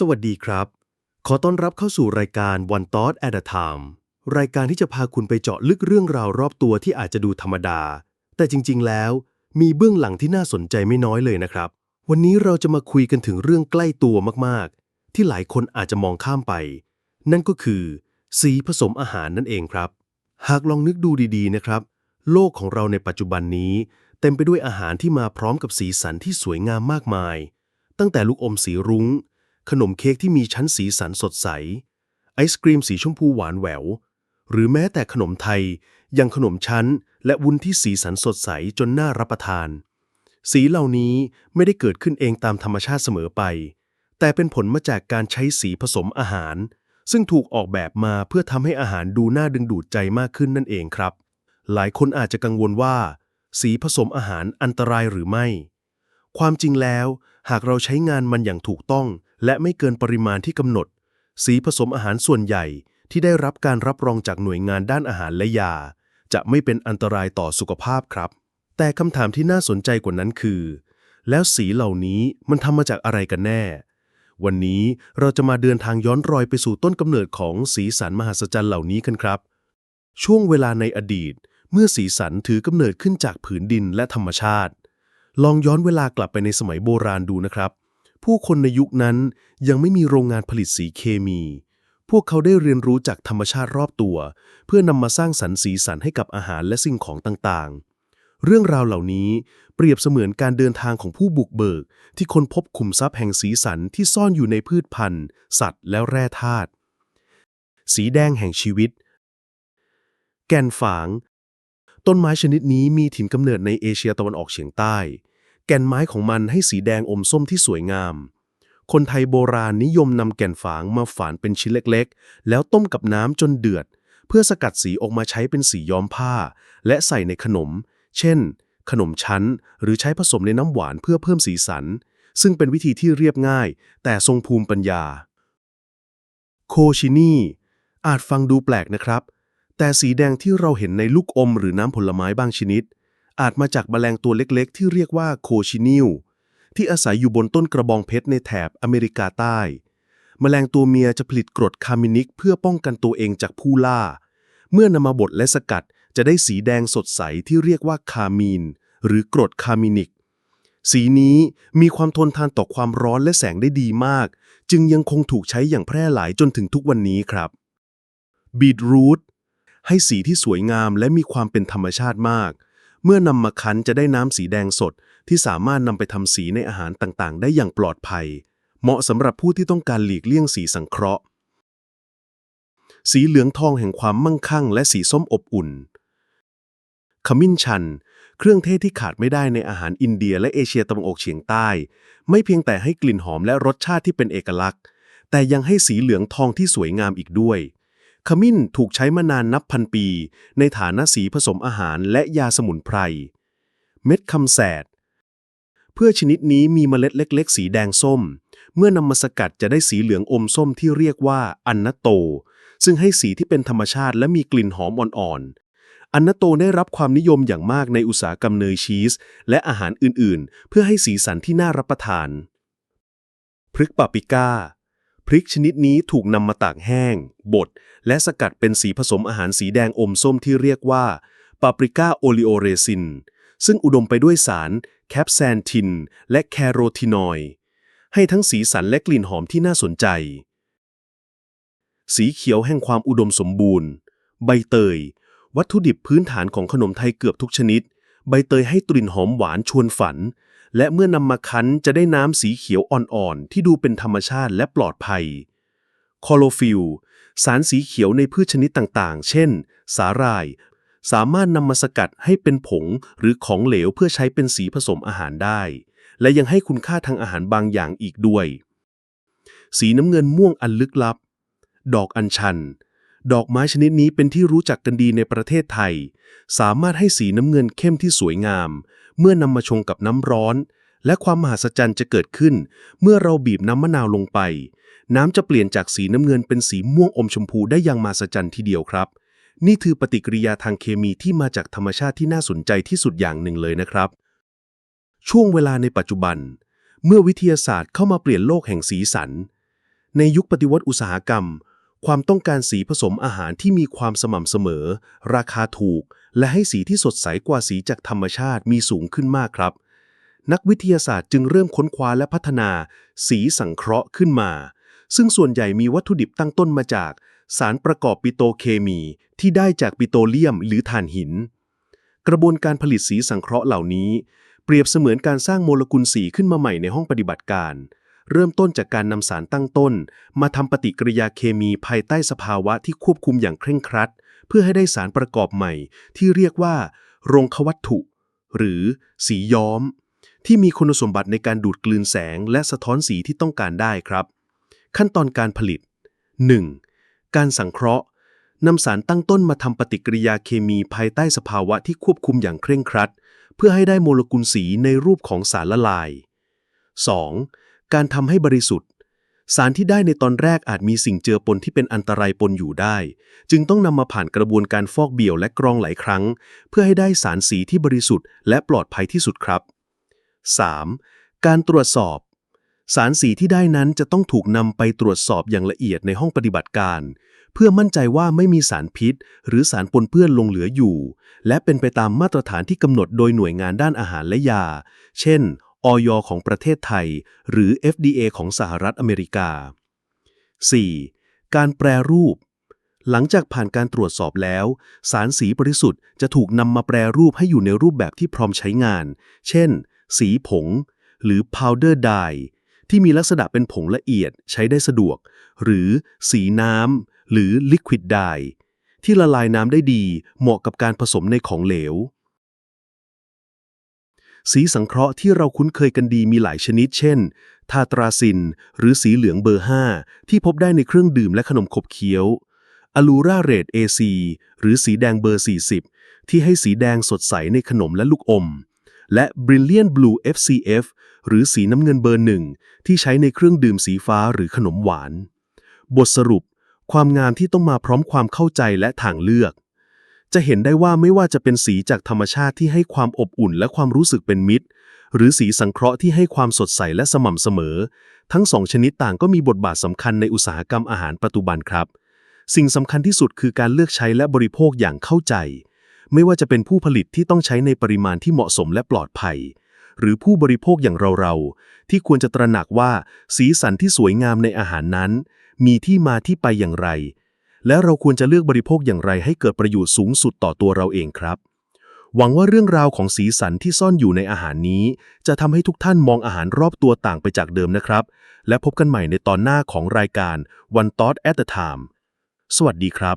สวัสดีครับ ขอต้อนรับเข้าสู่รายการ One Thought at a Time รายการที่จะพาคุณไปเจาะลึกเรื่องราวรอบตัวที่อาจจะดูธรรมดา แต่จริง ๆ แล้ว มีเบื้องหลังที่น่าสนใจไม่น้อยเลยนะครับ วันนี้เราจะมาคุยกันถึงเรื่องใกล้ตัวมากๆ ที่หลายคนอาจจะมองข้ามไป นั่นก็คือ สีผสมอาหารนั่นเองครับ หากลองนึกดูดีๆ นะครับ โลกของเราในปัจจุบันนี้ เต็มไปด้วยอาหารที่มาพร้อมกับสีสันที่สวยงามมากมาย ตั้งแต่ลูกอมสีรุง้ง ขนมเค้กที่มีชั้นสีสันสดใส ไอศกรีมสีชมพูหวานแหวว หรือแม้แต่ขนมไทยย่างขนมชั้น และวุ้นที่สีสันสดใสจนน่ารับประทาน สีเหล่านี้ไม่ได้เกิดขึ้นเองตามธรรมชาติเสมอไป แต่เป็นผลมาจากการใช้สีผสมอาหาร ซึ่งถูกออกแบบมาเพื่อทำให้อาหารดูน่าดึงดูดใจมากขึ้นนั่นเองครับ หลายคนอาจจะกังวลว่า สีผสมอาหารอันตรายหรือไม่ ความจริงแล้ว หากเราใช้งานมันอย่างถูกต้อง และไม่เกินปริมาณที่กำหนด สีผสมอาหารส่วนใหญ่ที่ได้รับการรับรองจากหน่วยงานด้านอาหารและยา จะไม่เป็นอันตรายต่อสุขภาพครับ แต่คำถามที่น่าสนใจกว่านั้นคือ แล้วสีเหล่านี้มันทำมาจากอะไรกันแน่ วันนี้เราจะมาเดินทางย้อนรอยไปสู่ต้นกำเนิดของสีสันมหัศจรรย์เหล่านี้กันครับ ช่วงเวลาในอดีต เมื่อสีสันถือกำเนิดขึ้นจากผืนดินและธรรมชาติ ลองย้อนเวลากลับไปในสมัยโบราณดูนะครับ ผู้คนในยุคนั้นยังไม่มีโรงงานผลิตสีเคมี พวกเขาได้เรียนรู้จากธรรมชาติรอบตัว เพื่อนำมาสร้างสรรค์สีสันให้กับอาหารและสิ่งของต่างๆ เรื่องราวเหล่านี้เปรียบเสมือนการเดินทางของผู้บุกเบิก ที่ค้นพบขุมทรัพย์แห่งสีสันที่ซ่อนอยู่ในพืชพันธุ์ สัตว์ และแร่ธาตุ สีแดงแห่งชีวิต แก่นฝาง ต้นไม้ชนิดนี้มีถิ่นกำเนิดในเอเชียตะวันออกเฉียงใต้ แก่นไม้ของมันให้สีแดงอมส้มที่สวยงาม คนไทยโบราณนิยมนำแก่นฝางมาฝานเป็นชิ้นเล็กๆ แล้วต้มกับน้ำจนเดือด เพื่อสกัดสีออกมาใช้เป็นสีย้อมผ้า และใส่ในขนม เช่น ขนมชั้น หรือใช้ผสมในน้ำหวานเพื่อเพิ่มสีสัน ซึ่งเป็นวิธีที่เรียบง่าย แต่ทรงภูมิปัญญา โคชินีอาจฟังดูแปลกนะครับ แต่สีแดงที่เราเห็นในลูกอมหรือน้ำผลไม้บางชนิด อาจมาจากแมลงตัวเล็กๆ ที่เรียกว่าโคชินิลที่อาศัยอยู่บนต้นกระบองเพชรในแถบอเมริกาใต้ แมลงตัวเมียจะผลิตกรดคาร์มินิกเพื่อป้องกันตัวเองจากผู้ล่า เมื่อนำมาบดและสกัดจะได้สีแดงสดใสที่เรียกว่าคามีน หรือกรดคาร์มินิก สีนี้มีความทนทานต่อความร้อนและแสงได้ดีมาก จึงยังคงถูกใช้อย่างแพร่หลายจนถึงทุกวันนี้ครับบีทรูทให้สีที่สวยงามและมีความเป็นธรรมชาติมาก เมื่อนำมาคั้นจะได้น้ำสีแดงสด ที่สามารถนำไปทำสีในอาหารต่างๆ ได้อย่างปลอดภัย เหมาะสำหรับผู้ที่ต้องการหลีกเลี่ยงสีสังเคราะห์ สีเหลืองทองแห่งความมั่งคั่ง และสีส้มอบอุ่น ขมิ้นชัน เครื่องเทศที่ขาดไม่ได้ในอาหารอินเดียและเอเชียตะวันออกเฉียงใต้ ไม่เพียงแต่ให้กลิ่นหอมและรสชาติที่เป็นเอกลักษณ์ แต่ยังให้สีเหลืองทองที่สวยงามอีกด้วย ขมิ้นถูกใช้มานานนับพันปี ในฐานะสีผสมอาหารและยาสมุนไพร เม็ดคำแสดเพื่อชนิดนี้มีเมล็ดเล็ก ๆ สีแดงส้ม เมื่อนำมาสกัดจะได้สีเหลืองอมส้มที่เรียกว่าอันนโต ซึ่งให้สีที่เป็นธรรมชาติและมีกลิ่นหอมอ่อนๆ อันนโตได้รับความนิยมอย่างมากในอุตสาหกรรมเนยชีส และอาหารอื่นๆ เพื่อให้สีสันที่น่ารับประทานพริกปาปริก้า พริกชนิดนี้ถูกนำมาตากแห้ง บด และสกัดเป็นสีผสมอาหารสีแดงอมส้มที่เรียกว่าปาปริก้าโอลิโอเรซิน ซึ่งอุดมไปด้วยสารแคปแซนทิน และแคโรทีนอยด์ให้ทั้งสีสันและกลิ่นหอมที่น่าสนใจ สีเขียวแห่งความอุดมสมบูรณ์ ใบเตย วัตถุดิบพื้นฐานของขนมไทยเกือบทุกชนิด ใบเตยให้กลิ่นหอมหวานชวนฝัน และเมื่อนำมาคั้นจะได้น้ำสีเขียวอ่อนๆ ที่ดูเป็นธรรมชาติและปลอดภัยคอโรฟิลสารสีเขียวในพืชชนิดต่างๆ เช่น สาหร่าย สามารถนำมาสกัดให้เป็นผงหรือของเหลวเพื่อใช้เป็นสีผสมอาหารได้ และยังให้คุณค่าทางอาหารบางอย่างอีกด้วย สีน้ำเงินม่วงอันลึกลับ ดอกอัญชัน ดอกไม้ชนิดนี้เป็นที่รู้จักกันดีในประเทศไทย สามารถให้สีน้ำเงินเข้มที่สวยงาม เมื่อนำมาชงกับน้ำร้อน และความมหัศจรรย์จะเกิดขึ้น เมื่อเราบีบน้ำมะนาวลงไป น้ำจะเปลี่ยนจากสีน้ำเงินเป็นสีม่วงอมชมพูได้อย่างมหัศจรรย์ทีเดียวครับ นี่คือปฏิกิริยาทางเคมีที่มาจากธรรมชาติที่น่าสนใจที่สุดอย่างหนึ่งเลยนะครับ ช่วงเวลาในปัจจุบัน เมื่อวิทยาศาสตร์เข้ามาเปลี่ยนโลกแห่งสีสัน ในยุคปฏิวัติอุตสาหกรรม ความต้องการสีผสมอาหารที่มีความสม่ำเสมอ ราคาถูก และให้สีที่สดใสกว่าสีจากธรรมชาติมีสูงขึ้นมากครับ นักวิทยาศาสตร์จึงเริ่มค้นคว้าและพัฒนา สีสังเคราะห์ขึ้นมา ซึ่งส่วนใหญ่มีวัตถุดิบตั้งต้นมาจาก สารประกอบปิโตรเคมี ที่ได้จากปิโตรเลียมหรือถ่านหิน กระบวนการผลิตสีสังเคราะห์เหล่านี้ เปรียบเสมือนการสร้างโมเลกุลสีขึ้นมาใหม่ในห้องปฏิบัติการ เริ่มต้นจากการนำสารตั้งต้น มาทำปฏิกิริยาเคมีภายใต้สภาวะที่ควบคุมอย่างเคร่งครัด เพื่อให้ได้สารประกอบใหม่ ที่เรียกว่าโรงควัตถุ หรือสีย้อม ที่มีคุณสมบัติในการดูดกลืนแสง และสะท้อนสีที่ต้องการได้ครับ ขั้นตอนการผลิต 1. การสังเคราะห์นำสารตั้งต้นมาทำปฏิกิริยาเคมีภายใต้สภาวะที่ควบคุมอย่างเคร่งครัด เพื่อให้ได้โมเลกุลสีในรูปของสารละลาย 2. การทำให้บริสุทธิ์ สารที่ได้ในตอนแรกอาจมีสิ่งเจือปนที่เป็นอันตรายปนอยู่ได้ จึงต้องนำมาผ่านกระบวนการฟอกเบี่ยวและกรองหลายครั้ง เพื่อให้ได้สารสีที่บริสุทธิ์และปลอดภัยที่สุดครับ 3. การตรวจสอบ สารสีที่ได้นั้นจะต้องถูกนำไปตรวจสอบอย่างละเอียดในห้องปฏิบัติการ เพื่อมั่นใจว่าไม่มีสารพิษ หรือสารปนเปื้อนลงเหลืออยู่ และเป็นไปตามมาตรฐานที่กำหนดโดยหน่วยงานด้านอาหารและยา เช่น อยของประเทศไทย หรือ FDA ของสหรัฐอเมริกา 4. การแปรรูป หลังจากผ่านการตรวจสอบแล้ว สารสีบริสุทธิ์จะถูกนำมาแปรรูปให้อยู่ในรูปแบบที่พร้อมใช้งาน เช่น สีผง หรือ powder dye ที่มีลักษณะเป็นผงละเอียดใช้ได้สะดวก หรือสีน้ำหรือ liquid dye ที่ละลายน้ำได้ดีเหมาะกับการผสมในของเหลว สีสังเคราะห์ที่เราคุ้นเคยกันดีมีหลายชนิด เช่น ทาตราซิน หรือสีเหลืองเบอร์ 5 ที่พบได้ในเครื่องดื่มและขนมขบเคี้ยวอะลูราเรด AC หรือสีแดงเบอร์ 40 ที่ให้สีแดงสดใสในขนมและลูกอม และ Brilliant Blue FCF หรือสีน้ำเงินเบอร์หนึ่งที่ใช้ในเครื่องดื่มสีฟ้าหรือขนมหวาน บทสรุป ความงามที่ต้องมาพร้อมความเข้าใจและทางเลือก จะเห็นได้ว่าไม่ว่าจะเป็นสีจากธรรมชาติที่ให้ความอบอุ่นและความรู้สึกเป็นมิตร หรือสีสังเคราะห์ที่ให้ความสดใสและสม่ำเสมอ ทั้งสองชนิดต่างก็มีบทบาทสำคัญในอุตสาหกรรมอาหารปัจจุบันครับ สิ่งสำคัญที่สุดคือการเลือกใช้และบริโภคอย่างเข้าใจ ไม่ว่าจะเป็นผู้ผลิตที่ต้องใช้ในปริมาณที่เหมาะสมและปลอดภัย หรือผู้บริโภคอย่างเราๆที่ควรจะตระหนักว่า สีสันที่สวยงามในอาหารนั้น มีที่มาที่ไปอย่างไร และเราควรจะเลือกบริโภคอย่างไรให้เกิดประโยชน์สูงสุดต่อตัวเราเองครับ หวังว่าเรื่องราวของสีสันที่ซ่อนอยู่ในอาหารนี้ จะทำให้ทุกท่านมองอาหารรอบตัวต่างไปจากเดิมนะครับ และพบกันใหม่ในตอนหน้าของรายการ One Thought at a Time สวัสดีครับ